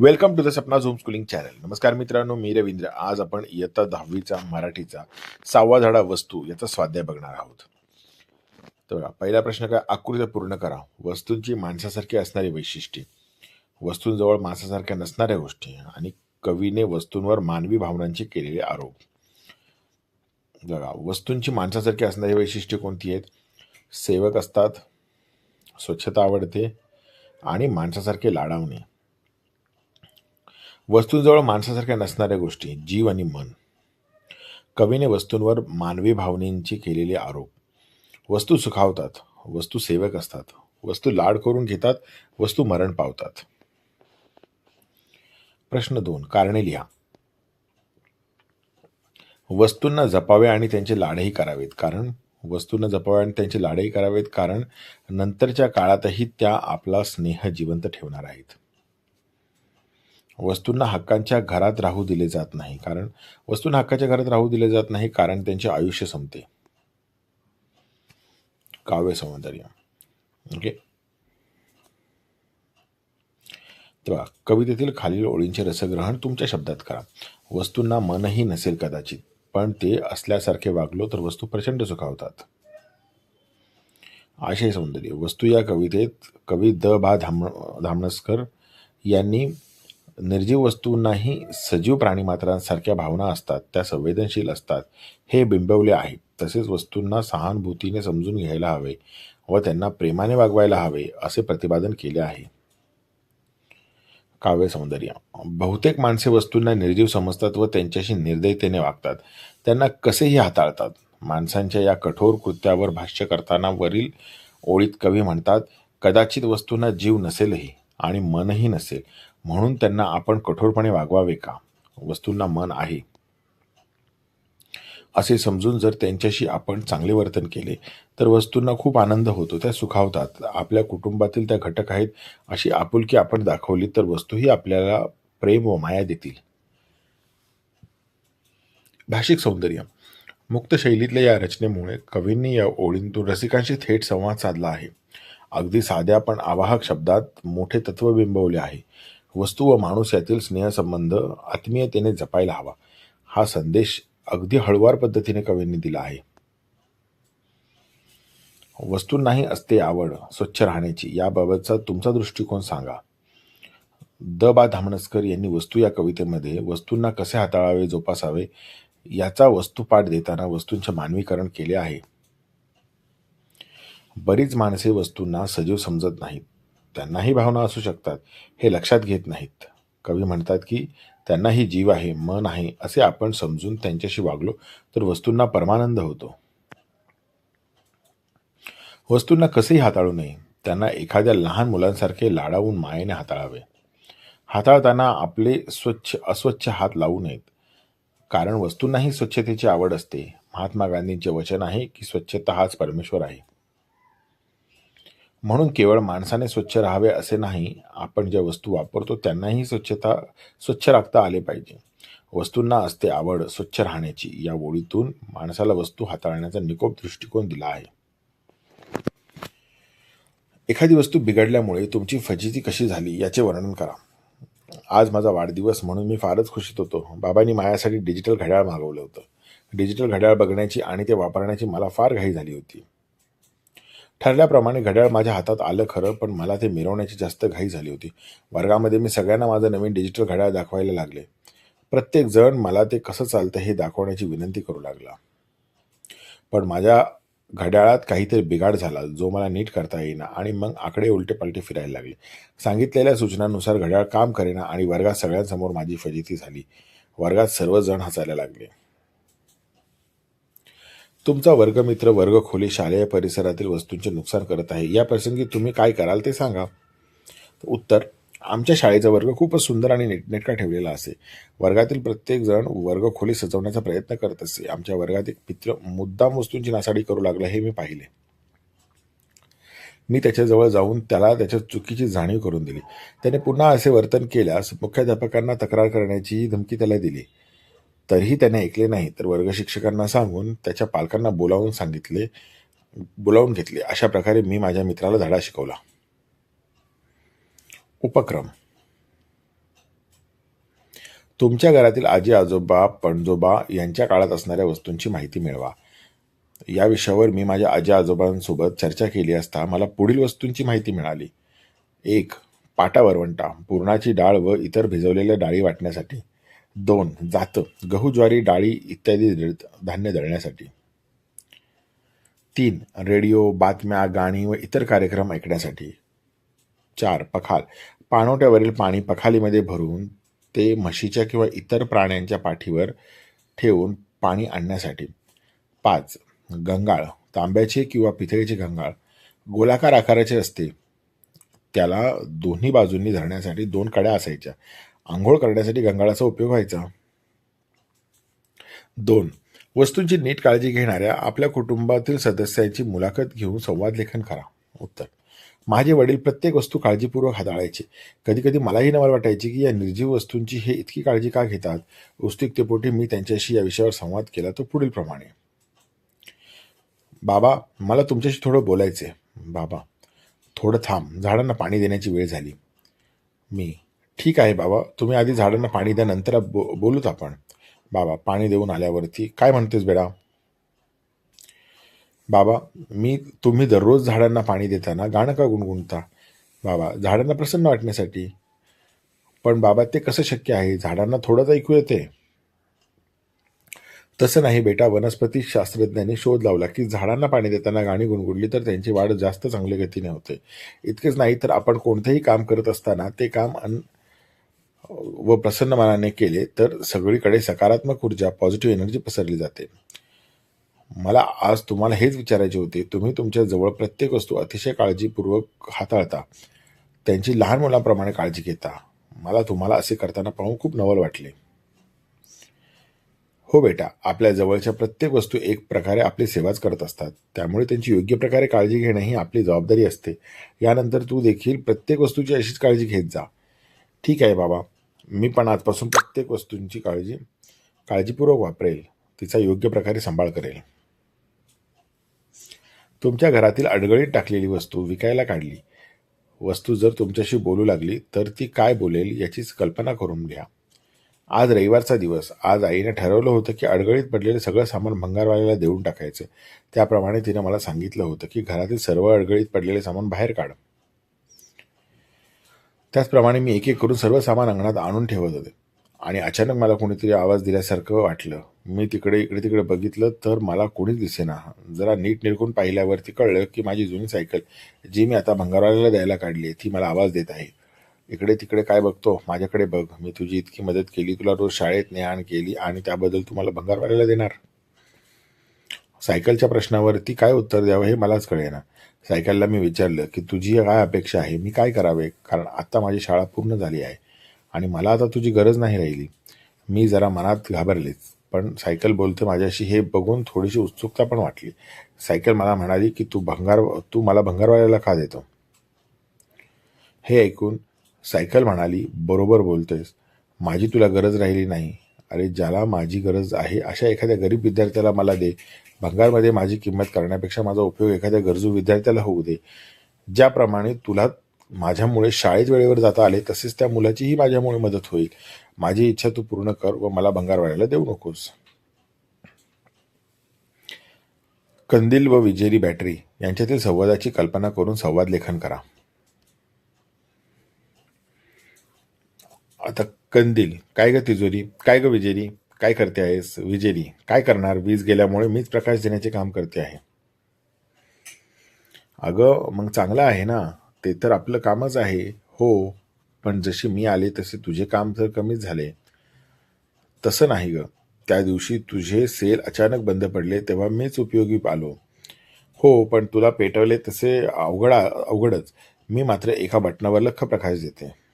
Welcome to the Sapna home schooling channel नमस्कार मित्रांनो मी रवींद्र. आज आपण इयत्ता दहावीचा मराठीचा सहावा झाडा वस्तू याचा स्वाध्याय बघणार आहोत. तर पहिला प्रश्न काय? आकृत्या पूर्ण करा. वस्तूंची माणसासारखी असणारी वैशिष्ट्ये. वस्तूंजवळ माणसासारख्या नसणाऱ्या गोष्टी आणि कवीने वस्तूंवर मानवी भावनांचे केलेले आरोप. बघा वस्तूंची माणसासारखी असणारी वैशिष्ट्ये कोणती आहेत? सेवक असतात स्वच्छता आवडते आणि माणसासारखे लाडावणे. वस्तूंजवळ माणसासारख्या नसणाऱ्या गोष्टी जीव आणि मन. कवीने वस्तूंवर मानवी भावनेंचे केलेले आरोप. वस्तू सुखावतात वस्तू सेवक असतात वस्तू लाड करून घेतात वस्तू मरण पावतात. प्रश्न दोन कारणे लिहा. वस्तूंना जपावे आणि त्यांचे लाडही करावेत कारण वस्तूंना जपावे आणि त्यांचे लाडही करावेत कारण नंतरच्या काळातही त्या आपला स्नेह जिवंत ठेवणार आहेत. वस्तूंना हक्कांच्या घरात राहू दिले जात नाही. कारण वस्तूंना हक्काच्या घरात राहू दिले जात नाही कारण त्यांचे आयुष्य संपते. काव्य सौंदर्य. ओके. तेव्हा कवितेतील खालील ओळींचे रसग्रहण तुमच्या शब्दात करा. वस्तूंना मनही नसेल कदाचित पण ते असल्यासारखे वागलो तर वस्तू प्रचंड सुखावतात. आशय सौंदर्य. वस्तू या कवितेत कवी द. बा धाम धामणसकर यांनी निर्जीव वस्तूंनाही सजीव प्राणीमात्रांसारख्या भावना असतात त्या संवेदनशील असतात. हे बिंबवले आहे. तसेच वस्तूंना सहानुभूतीने समजून घ्यायला हवे व त्यांना प्रेमाने वागवायला हवे असे प्रतिपादन केले आहे. काव्य सौंदर्य. बहुतेक माणसे वस्तूंना निर्जीव समजतात व त्यांच्याशी निर्दयतेने वागतात. त्यांना कसेही हाताळतात. माणसांच्या या कठोर कृत्यावर भाष्य करताना वरील ओळीत कवी म्हणतात कदाचित वस्तूंना जीव नसेलही आणि मनही नसेल म्हणून त्यांना आपण कठोरपणे वागवावे का? वस्तूंना मन आहे. असे समजून जर त्यांच्याशी आपण चांगले वर्तन केले तर वस्तूंना खूप आनंद होतो त्या सुखावतात. आपल्या कुटुंबातील त्या घटक आहेत अशी आपुलकी आपण दाखवली तर वस्तूही आपल्याला प्रेम व माया देतील. भाषिक सौंदर्य. मुक्त शैलीतल्या या रचनेमुळे कवींनी या ओळींतून रसिकांशी थेट संवाद साधला आहे. अगदी साध्या पण आवाहक शब्दात मोठे तत्व बिंबवले आहे. वस्तू व माणूस यातील स्नेहसंबंध आत्मीयतेने जपायला हवा. हा संदेश अगदी हळुवार पद्धतीने कवींनी दिला आहे. वस्तूंनाही असते आवड स्वच्छ राहण्याची. याबाबतचा तुमचा दृष्टिकोन सांगा. द. बा. धामणसकर यांनी वस्तू या कवितेमध्ये वस्तूंना कसे हाताळावे जोपासावे याचा वस्तुपाठ देताना वस्तूंचे मानवीकरण केले आहे. बरीच माणसे वस्तूंना सजीव समजत नाहीत. त्यांनाही भावना असू शकतात. हे लक्षात घेत नाहीत. कवी म्हणतात की त्यांनाही जीव आहे मन आहे असे आपण समजून त्यांच्याशी वागलो तर वस्तूंना परमानंद होतो. वस्तूंना कसेही हाताळू नये. त्यांना एखाद्या लहान मुलांसारखे लाडावून मायेने हाताळावे. हाताळताना आपले स्वच्छ अस्वच्छ हात लावू नयेत. कारण वस्तूंनाही स्वच्छतेची आवड असते. महात्मा गांधींचे वचन आहे की स्वच्छता हाच परमेश्वर आहे. म्हणून केवळ माणसाने स्वच्छ राहावे असे नाही आपण ज्या वस्तू वापरतो त्यांनाही स्वच्छता स्वच्छ राखता आले पाहिजे. वस्तूंना असते आवड स्वच्छ राहण्याची. या ओळीतून माणसाला वस्तू हाताळण्याचा निकोप दृष्टिकोन दिला आहे. एखादी वस्तू बिघडल्यामुळे तुमची फजिती कशी झाली याचे वर्णन करा. आज माझा वाढदिवस म्हणून मी फारच खुशीत होतो. बाबांनी माझ्यासाठी डिजिटल घड्याळ मागवलं होतं. डिजिटल घड्याळ बघण्याची आणि ते वापरण्याची मला फार घाई झाली होती. ठरल्याप्रमाणे घड्याळ माझ्या हातात आलं खरं पण मला ते मिरवण्याची जास्त घाई झाली होती. वर्गामध्ये मी सगळ्यांना माझं नवीन डिजिटल घड्याळ दाखवायला लागले. प्रत्येक जण मला ते कसं चालतं हे दाखवण्याची विनंती करू लागला. पण माझ्या घड्याळात काहीतरी बिघाड झाला जो मला नीट करता येईना आणि मग आकडे उलटे पलटे फिरायला लागले. सांगितलेल्या सूचनांनुसार घड्याळ काम करेना आणि वर्गात सगळ्यांसमोर माझी फजिती झाली. वर्गात सर्वजण हसायला लागले. तुमचा वर्गमित्र वर्गखोली शालेय परिसरातील वस्तूंचे नुकसान करत आहे. या प्रसंगी तुम्ही काय कराल ते सांगा. उत्तर आमच्या शाळेचा वर्ग खूपच सुंदर आणि नीटनेटका ठेवलेला असे. वर्गातील प्रत्येक जण वर्गखोली सजवण्याचा प्रयत्न करत असे. आमच्या वर्गात एक मित्र मुद्दाम वस्तूंची नासाडी करू लागला हे मी पाहिले. मी त्याच्याजवळ जाऊन त्याला त्याच्या चुकीची जाणीव करून दिली. त्याने पुन्हा असे वर्तन केल्यास मुख्याध्यापकांना तक्रार करण्याची धमकी त्याला दिली. तरीही त्याने ऐकले नाही तर वर्गशिक्षकांना सांगून त्याच्या पालकांना बोलावून सांगितले बोलावून घेतले. अशा प्रकारे मी माझ्या मित्राला धडा शिकवला. उपक्रम. तुमच्या घरातील आजी आजोबा पणजोबा यांच्या काळात असणाऱ्या वस्तूंची माहिती मिळवा. या विषयावर मी माझ्या आजी आजोबांसोबत चर्चा केली असता मला पुढील वस्तूंची माहिती मिळाली. एक पाटा वरवंटा पुरणाची डाळ व इतर भिजवलेल्या डाळी वाटण्यासाठी. दोन जातं गहू ज्वारी डाळी इत्यादी धान्य दळण्यासाठी. तीन रेडिओ बातम्या गाणी व इतर कार्यक्रम ऐकण्यासाठी. चार पखाल. पाणवट्यावरील पाणी पखालीमध्ये भरून ते म्हशीच्या किंवा इतर प्राण्यांच्या पाठीवर ठेवून पाणी आणण्यासाठी. पाच गंगाळ. तांब्याचे किंवा पितळीचे गंगाळ. गोलाकार आकाराचे असते. त्याला दोन्ही बाजूंनी धरण्यासाठी दोन कड्या असायच्या. आंघोळ करण्यासाठी गंगाळाचा उपयोग व्हायचा. दोन वस्तूंची नीट काळजी घेणाऱ्या आपल्या कुटुंबातील सदस्यांची मुलाखत घेऊन संवाद लेखन करा. उत्तर माझे वडील प्रत्येक वस्तू काळजीपूर्वक हाताळायचे. कधी कधी मलाही नवल वाटायची की या निर्जीव वस्तूंची हे इतकी काळजी का घेतात? उत्सुकतेपोटी मी त्यांच्याशी या विषयावर संवाद केला तो पुढील प्रमाणे. बाबा मला तुमच्याशी थोडं बोलायचे बाबा थोडं थांब झाडांना पाणी देण्याची वेळ झाली. मी ठीक आहे बाबा तुम्ही आधी झाडांना पाणी द्या नंतर बो बोलूत आपण. बाबा पाणी देऊन आल्यावरती काय म्हणतेस बेडा? बाबा मी तुम्ही दररोज झाडांना पाणी देताना गाणं का गुणगुणता? बाबा झाडांना प्रसन्न वाटण्यासाठी. पण बाबा ते कसं शक्य आहे? झाडांना थोडंच ऐकू येते. तसं नाही बेटा वनस्पती शास्त्रज्ञांनी शोध लावला की झाडांना पाणी देताना गाणी गुणगुणली तर त्यांची वाढ जास्त चांगल्या गतीने होते. इतकेच नाही तर आपण कोणतेही काम करत असताना ते काम अन व प्रसन्न मनाने केले तर सगळीकडे सकारात्मक ऊर्जा पॉझिटिव्ह एनर्जी पसरली जाते. मला आज तुम्हाला हेच विचारायचे होते तुम्ही तुमच्या जवळ प्रत्येक वस्तू अतिशय काळजीपूर्वक हाताळता. त्यांची लहान मुलांप्रमाणे काळजी घेता. मला तुम्हाला असे करताना पाहून खूप नवल वाटले. हो बेटा आपल्या जवळच्या प्रत्येक वस्तू एक प्रकारे आपली सेवाच करत असतात. त्यामुळे त्यांची योग्य प्रकारे काळजी घेणं ही आपली जबाबदारी असते. यानंतर तू देखील प्रत्येक वस्तूची अशीच काळजी घेत जा. ठीक आहे बाबा. मी पण आजपासून प्रत्येक वस्तूंची काळजी काळजीपूर्वक वापरेल. तिचा योग्य प्रकारे सांभाळ करेल. तुमच्या घरातील अडगळीत टाकलेली वस्तू विकायला काढली. वस्तू जर तुमच्याशी बोलू लागली तर ती काय बोलेल याचीच कल्पना करून घ्या. आज रविवारचा दिवस. आज आईने ठरवलं होतं की अडगळीत पडलेलं सगळं सामान भंगारवाल्याला देऊन टाकायचं. त्याप्रमाणे तिने मला सांगितलं होतं की घरातील सर्व अडगळीत पडलेले सामान बाहेर काढ. त्याचप्रमाणे मी एक एक करून सर्व सामान अंगणात आणून ठेवत होते. आणि अचानक मला कोणीतरी आवाज दिल्यासारखं वाटलं. मी तिकडे इकडे तिकडे बघितलं तर मला कोणीच दिसेना. जरा नीट निरखून पाहिल्यावरती कळलं की माझी जुनी सायकल जी मी आता भंगारवाल्याला द्यायला काढली आहे ती मला आवाज देत आहे. इकडे तिकडे काय बघतो? माझ्याकडे बघ. मी तुझी इतकी मदत केली. तुला रोज शाळेत ने आण केली आणि त्याबद्दल तुम्हाला भंगारवाल्याला देणार. सायकलच्या प्रश्नावरती काय उत्तर द्यावं हे मलाच कळेना. सायकलला मी विचारलं की तुझी काय अपेक्षा आहे? मी काय करावे? कारण आत्ता माझी शाळा पूर्ण झाली आहे आणि मला आता तुझी गरज नाही राहिली. मी जरा मनात घाबरलेच. पण सायकल बोलते माझ्याशी हे बघून थोडीशी उत्सुकता पण वाटली. सायकल मला म्हणाली की तू भंगार तू मला भंगारवाल्याला का देतो? हे ऐकून सायकल म्हणाली बरोबर बोलतोयस माझी तुला गरज राहिली नाही. अरे ज्याला माझी गरज आहे अशा एखाद्या गरीब विद्यार्थ्याला मला दे. भंगारमध्ये माझी किंमत करण्यापेक्षा माझा उपयोग एखाद्या गरजू विद्यार्थ्याला होऊ दे. ज्याप्रमाणे तुला माझ्यामुळे शाळेत वेळेवर जाता आले तसेच त्या मुलाचीही माझ्यामुळे मदत होईल. माझी इच्छा तू पूर्ण कर व मला भंगारवाल्याला देऊ नकोस. कंदील व विजेरी बॅटरी यांच्यातील संवादाची कल्पना करून संवाद लेखन करा. आता कंदील काय ग तिजोरी? काय ग विजेरी? काय करते आहेस? विजेरी काय करणार? वीज गेल्यामुळे मीच प्रकाश देण्याचे काम करते आहे. अगं मग चांगलं आहे ना? ते तर आपलं कामच आहे. हो पण जशी मी आले तसे तुझे काम तर कमीच झाले. तसं नाही ग. त्या दिवशी तुझे सेल अचानक बंद पडले तेव्हा मीच उपयोगी आलो हो पण तुला पेटवले तसे अवघड अवघडच. मी मात्र एका बटनावर लख प्रकाश देते.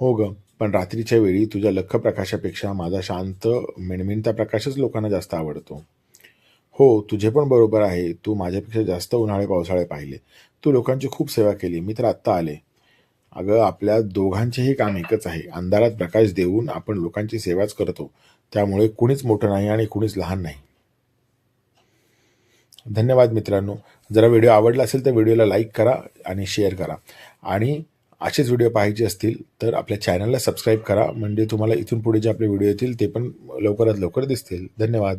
हो ग. पण रात्रीच्या वेळी तुझ्या लख प्रकाशापेक्षा माझा शांत मिणमिणता प्रकाशच लोकांना जास्त आवडतो. हो तुझे पण बरोबर आहे. तू माझ्यापेक्षा जास्त उन्हाळे पावसाळे पाहिले. तू लोकांची खूप सेवा केली. मी तर आत्ता आले. अगं आपल्या दोघांचेही काम एकच आहे. अंधारात प्रकाश देऊन आपण लोकांची सेवाच करतो. त्यामुळे कुणीच मोठं नाही आणि कुणीच लहान नाही. धन्यवाद मित्रांनो. जरा व्हिडिओ आवडला असेल तर व्हिडिओला लाईक करा आणि शेअर करा. आणि असेच व्हिडिओ पाहायचे असतील तर आपल्या चॅनलला सबस्क्राईब करा. म्हणजे तुम्हाला इथून पुढे जे आपले व्हिडिओ येतील ते पण लवकरात लवकर दिसतील. धन्यवाद.